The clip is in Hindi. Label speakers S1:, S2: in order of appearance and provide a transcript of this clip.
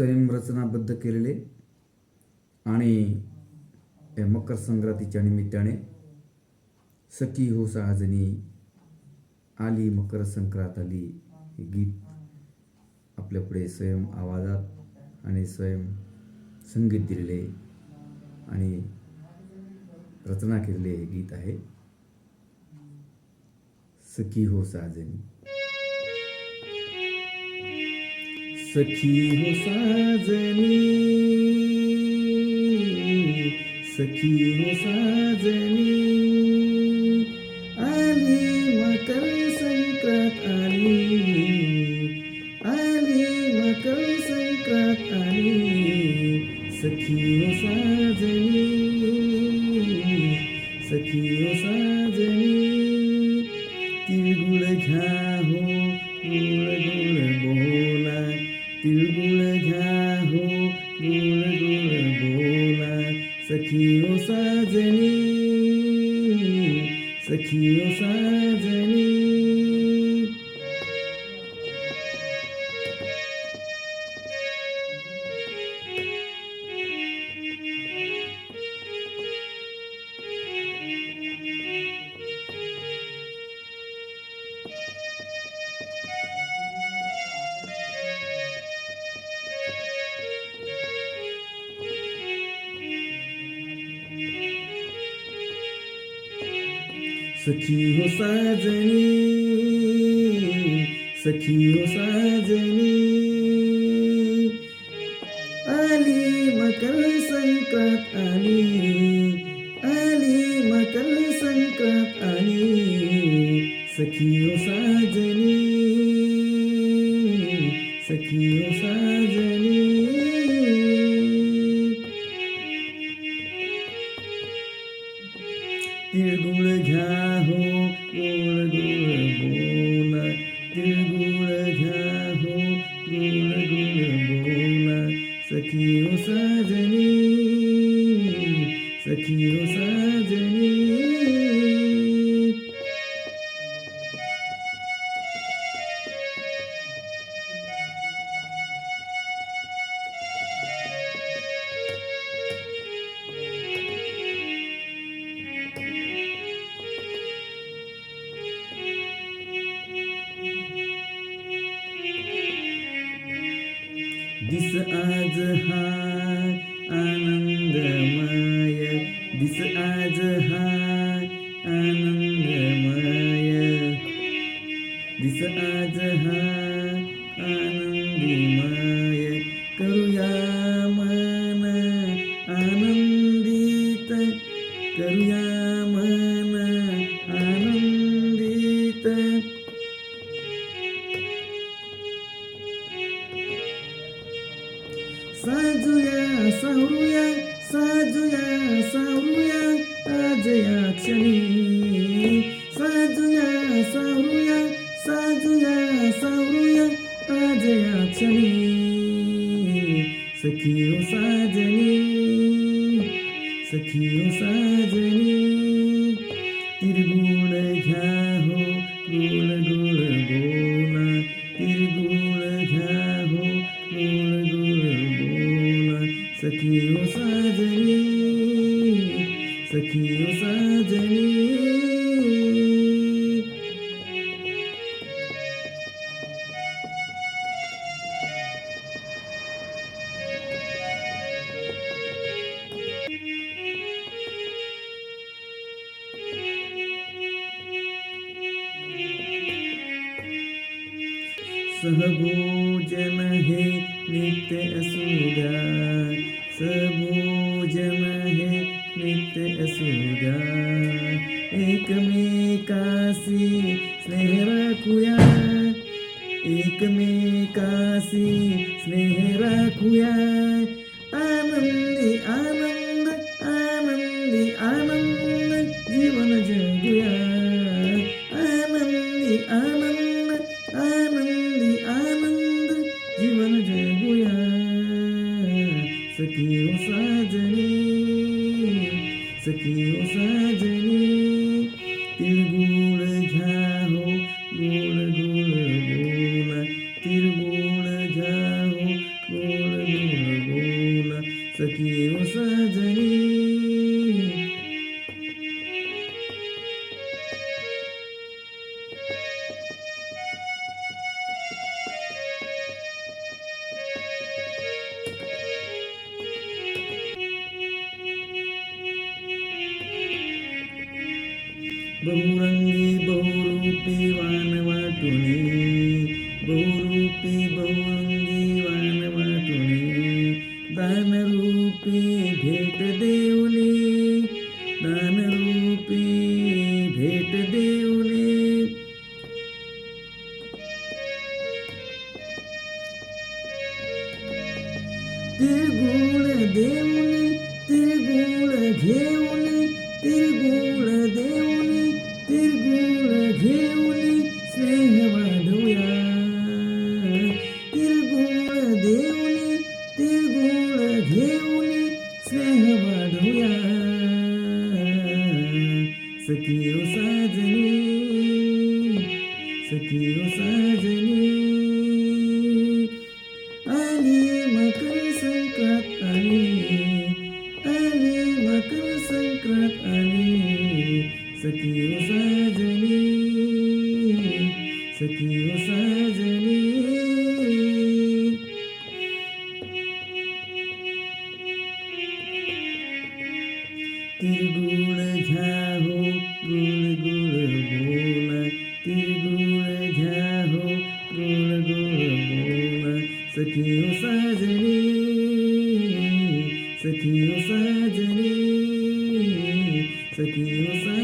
S1: स्वयंरचनाबद्ध केलेले आणि या मकर संक्रांतीच्या निमित्ताने सखी हो सहाजणी आली मकर संक्रांत आली हे गीत आपल्यापुढे स्वयं आवाजात आणि स्वयं संगीत दिलेले आणि रचना केलेले हे गीत आहे. सखी हो साजनी सखी हो साजनी सखी हो साजनी. सखी हो सखी हो साजनी सखी हो साजनी आली मकर संक्रांत आली आली मकर संक्रांत आली सखी हो साजनी सखी हो साजनी तिळगुळ घ्या हो गोळ गोळ बोला सखी हो साजनी सखी हो साजनी दिस आज हा आनंदमय, दिस आज हा आनंदमय। दिस आज हा आनंदमय, करूया मन आनंदित, करूया मन सखी हो साजनी सखी हो साजनी तिरगुळ घ्या हो गुळ गुळ बोला तिरगुळ घ्या हो गुळ गुळ बोला सखी हो साजनी सखी हो साजनी सहभोजन हे नित्य असुद्या सहभोजन हे नित्य असुद्या एकमेकासी स्नेह राखूया। एकमेकासी स्नेह राखूया। 亲爱的你，别哭。बहुरंगी बहुरूपी वान वाटुनी बहुरूपी बहुरंगी वान वाटुनी दानरूपी भेट देऊली दानरूपी भेट देऊली तिरगुळ देऊनी तिरगुळ घेऊनी せきをさずに」「ありまくるさんかったり」「ありまくるさんかったり」「せきをさずに」「せきをさずに」Thank you.